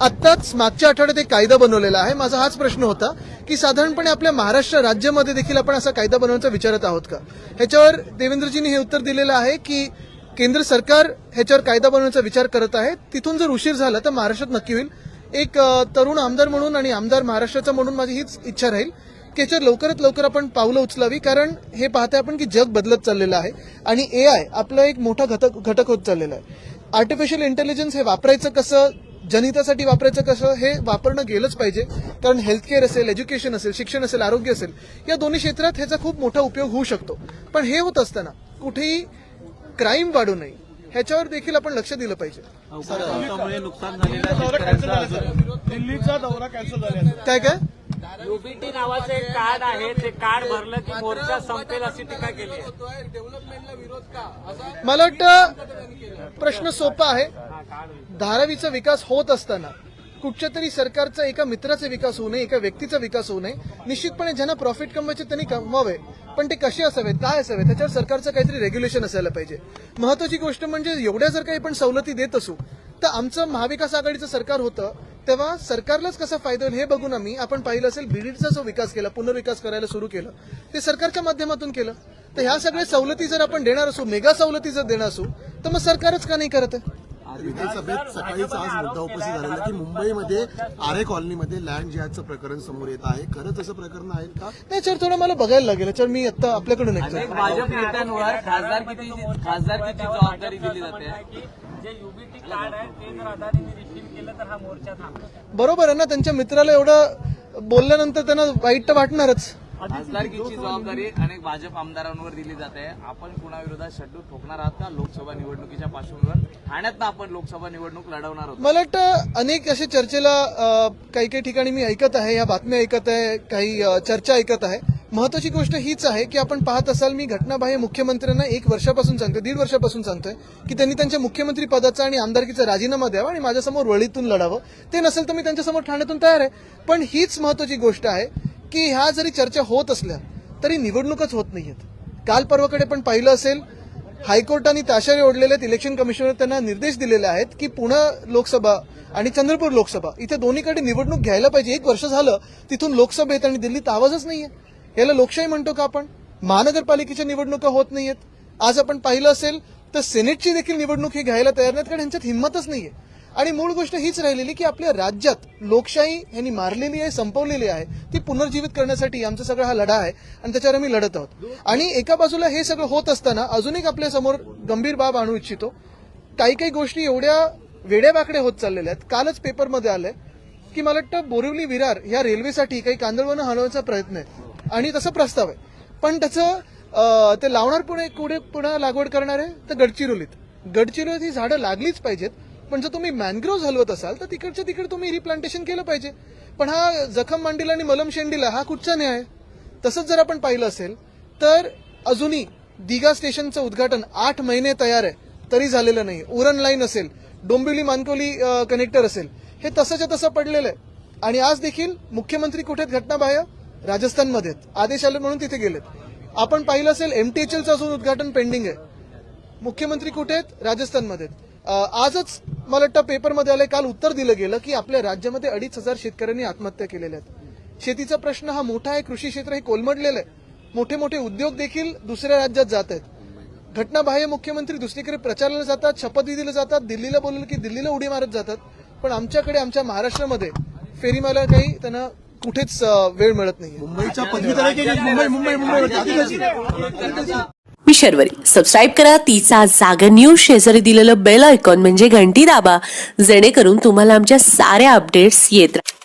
आत्ताच मागच्या आठवड्यात एक कायदा बनवलेला आहे. माझा हाच प्रश्न होता की साधारणपणे आपल्या महाराष्ट्र राज्यामध्ये देखील आपण असा कायदा बनवण्याचा विचारत आहोत का? ह्याच्यावर देवेंद्रजींनी हे उत्तर दिलेलं आहे की केंद्र सरकार ह्याच्यावर कायदा बनवण्याचा विचार करत आहे. तिथून जर उशीर झाला तर महाराष्ट्रात नक्की होईल. एक तरुण आमदार म्हणून आणि आमदार महाराष्ट्राचा म्हणून माझी हीच इच्छा राहील की याच्यावर लवकरात लवकर आपण पावलं उचलावी. कारण हे पाहते आपण की जग बदलत चाललेलं आहे आणि ए आय आपला एक मोठा घटक घटक होत चाललेला आहे. आर्टिफिशियल इंटेलिजन्स हे वापरायचं कसं? जनहितासाठी वापरायचं कसं हे वापरणं गेलंच पाहिजे. कारण हेल्थकेअर असेल एज्युकेशन असेल शिक्षण असेल आरोग्य असेल या दोन्ही क्षेत्रात ह्याचा खूप मोठा उपयोग होऊ शकतो. पण हे होत असताना कुठेही क्राईम वाढू नये ह्याच्यावर देखील आपण लक्ष दिलं पाहिजे. पावसामुळे नुकसान झालेल्या शेतकऱ्यांचा अजून दिल्लीचा दौरा कॅन्सल झाला काय काय? युबीटी नावाचं एक कार्ड आहे ते कार्ड भरलं की मोर्चा संपेल अशी टीका केली आहे. मला वाटतं प्रश्न सोपा आहे. धारावीचा विकास होत असताना कुठच्या तरी सरकारचा एका मित्राचा विकास होऊ नये एका व्यक्तीचा विकास होऊ नये निश्चितपणे ज्यांना प्रॉफिट कमवायचे त्यांनी कमवावे. पण ते कसे असावेत काय असावे त्याच्यावर सरकारचं काहीतरी रेग्युलेशन असायला पाहिजे. महत्वाची गोष्ट म्हणजे एवढ्या जर काही आपण सवलती देत असू तर आमचं महाविकास आघाडीचं सरकार होतं तेव्हा सरकारलाच कसा फायदा होईल हे बघून आम्ही आपण पाहिलं असेल बीडीचा जो विकास केला पुनर्विकास करायला सुरू केलं ते सरकारच्या माध्यमातून केलं. तर ह्या सगळ्या सवलती जर आपण देणार असू मेगा सवलती जर देणार असू तर मग सरकारच का नाही करत? आहे विधानसभेत सकाळीच आज मुद्दा उपस्थित झालेला की मुंबईमध्ये आरे कॉलनीमध्ये लँड जिहादचं प्रकरण समोर येत आहे. खरंच असं प्रकरण आहे का? त्याच्यावर थोडं मला बघायला लागेल. याच्यावर मी आता आपल्याकडून ऐकतो अनेक भाजप नेत्यांवर खासदारकीची खासदारकीची जबाबदारी दिली जाते? की जे युबीटी कार्ड आहे ते जर अदानीने रिसीव्ह केलं तर हा मोर्चा थांबेल बरोबर आहे ना त्यांच्या मित्राला एवढं बोलल्यानंतर त्यांना वाईट तर वाटणारच. खासदारकीची जबाबदारी अनेक भाजप आमदारांवर दिली जाते. आपण कुणाविरोधात शड्डू ठोकणार आहात का? लोकसभा निवडणुकीच्या पार्श्वभूमीवर ठाण्यात आपण लोकसभा निवडणूक लढवणार आहोत मला वाटतं अनेक असे चर्चेला काही काही ठिकाणी मी ऐकत आहे या बातम्या ऐकत आहे काही चर्चा ऐकत आहे. महत्वाची गोष्ट हीच आहे की आपण पाहत असाल मी घटनाबाह्य मुख्यमंत्र्यांना एक वर्षापासून सांगतोय दीड वर्षापासून सांगतोय की त्यांनी त्यांच्या मुख्यमंत्री पदाचा आणि आमदारकीचा राजीनामा द्यावा आणि माझ्यासमोर वळीतून लढावं. ते नसेल तर मी त्यांच्यासमोर ठाण्यातून तयार आहे. पण हीच महत्वाची गोष्ट आहे की ह्या जरी चर्चा होत असल्या तरी निवडणूकच होत नाहीयेत. काल पर्वाकडे पण पाहिलं असेल हायकोर्टाने ताशारे ओढलेले आहेत इलेक्शन कमिशनर त्यांना निर्देश दिलेले आहेत की पुणे लोकसभा आणि चंद्रपूर लोकसभा इथे दोन्हीकडे निवडणूक घ्यायला पाहिजे. एक वर्ष झालं तिथून लोकसभेत आणि दिल्लीत आवाजच नाहीये. याला लोकशाही म्हणतो का आपण? महानगरपालिकेच्या निवडणुका होत नाहीयेत. आज आपण पाहिलं असेल तर सेनेटची देखील निवडणूक ही घ्यायला तयार नाहीत कारण ह्यांच्यात हिंमतच नाहीये. आणि मूळ गोष्ट हीच राहिलेली की आपल्या राज्यात लोकशाही यांनी मारलेली आहे संपवलेली आहे. पुनर्जीवित करण्यासाठी आमचा सगळा हा लढा आहे आणि त्याच्यावर आम्ही लढत आहोत. आणि एका बाजूला हे सगळं होत असताना अजून एक आपल्यासमोर गंभीर बाब आणू इच्छितो. काही काही गोष्टी एवढ्या वेड्यावाकड्या होत चाललेल्या आहेत. कालच पेपरमध्ये आलंय की मला वाटतं बोरिवली विरार या रेल्वेसाठी काही कांदळवनं हलवण्याचा प्रयत्न आहे. आणि तसा प्रस्ताव आहे. पण त्याचं ते लावणार पुणे कुठे पुन्हा लागवड करणार आहे? तर गडचिरोलीत. गडचिरोलीत ही झाडं लागलीच पाहिजेत. पण जर तुम्ही मॅनग्रोव्ह हलवत असाल तर तिकडच्या तिकडे तुम्ही रिप्लांटेशन केलं पाहिजे. पण हा जखम मांडीला आणि मलम शेंडीला हा कुठचा न्याय आहे? तसंच जर आपण पाहिलं असेल तर अजूनही दिघा स्टेशनचं उद्घाटन आठ महिने तयार आहे तरी झालेलं नाही उरण लाईन असेल डोंबिवली मानकोली कनेक्टर असेल हे तसंच्या तसं पडलेलं आहे आणि आज देखील मुख्यमंत्री कुठे आहेत घटनाबाह्य राजस्थानमध्ये आहेत. आदेश आले म्हणून तिथे गेलेत आपण पाहिलं असेल एमटीएचएलचं अजून उद्घाटन पेंडिंग आहे मुख्यमंत्री कुठे आहेत राजस्थानमध्ये आहेत. आजच मला वाटतं पेपरमध्ये आलंय काल उत्तर दिलं गेलं की आपल्या राज्यामध्ये अडीच हजार शेतकऱ्यांनी आत्महत्या केलेल्या आहेत. शेतीचा प्रश्न हा मोठा आहे कृषी क्षेत्र हे कोलमडलेलं आहे. मोठे मोठे उद्योग देखील दुसऱ्या राज्यात जात आहेत. घटनाबाह्य मुख्यमंत्री दुसरीकडे प्रचाराला जातात शपथविधीला जातात दिल्लीला बोललं की दिल्लीला उडी मारत जातात. पण आमच्याकडे आमच्या महाराष्ट्रामध्ये फेरीमाला काही त्यांना कुठेच वेळ मिळत नाही मुंबईच्या पदवीधर मुंबई मुंबई मुंबई मी शर्वरी सबस्क्राईब करा तिचा जागर न्यूज शेजारी दिलेलं बेल आयकॉन म्हणजे घंटी दाबा जेणेकरून तुम्हाला आमच्या साऱ्या अपडेट्स येत राहतात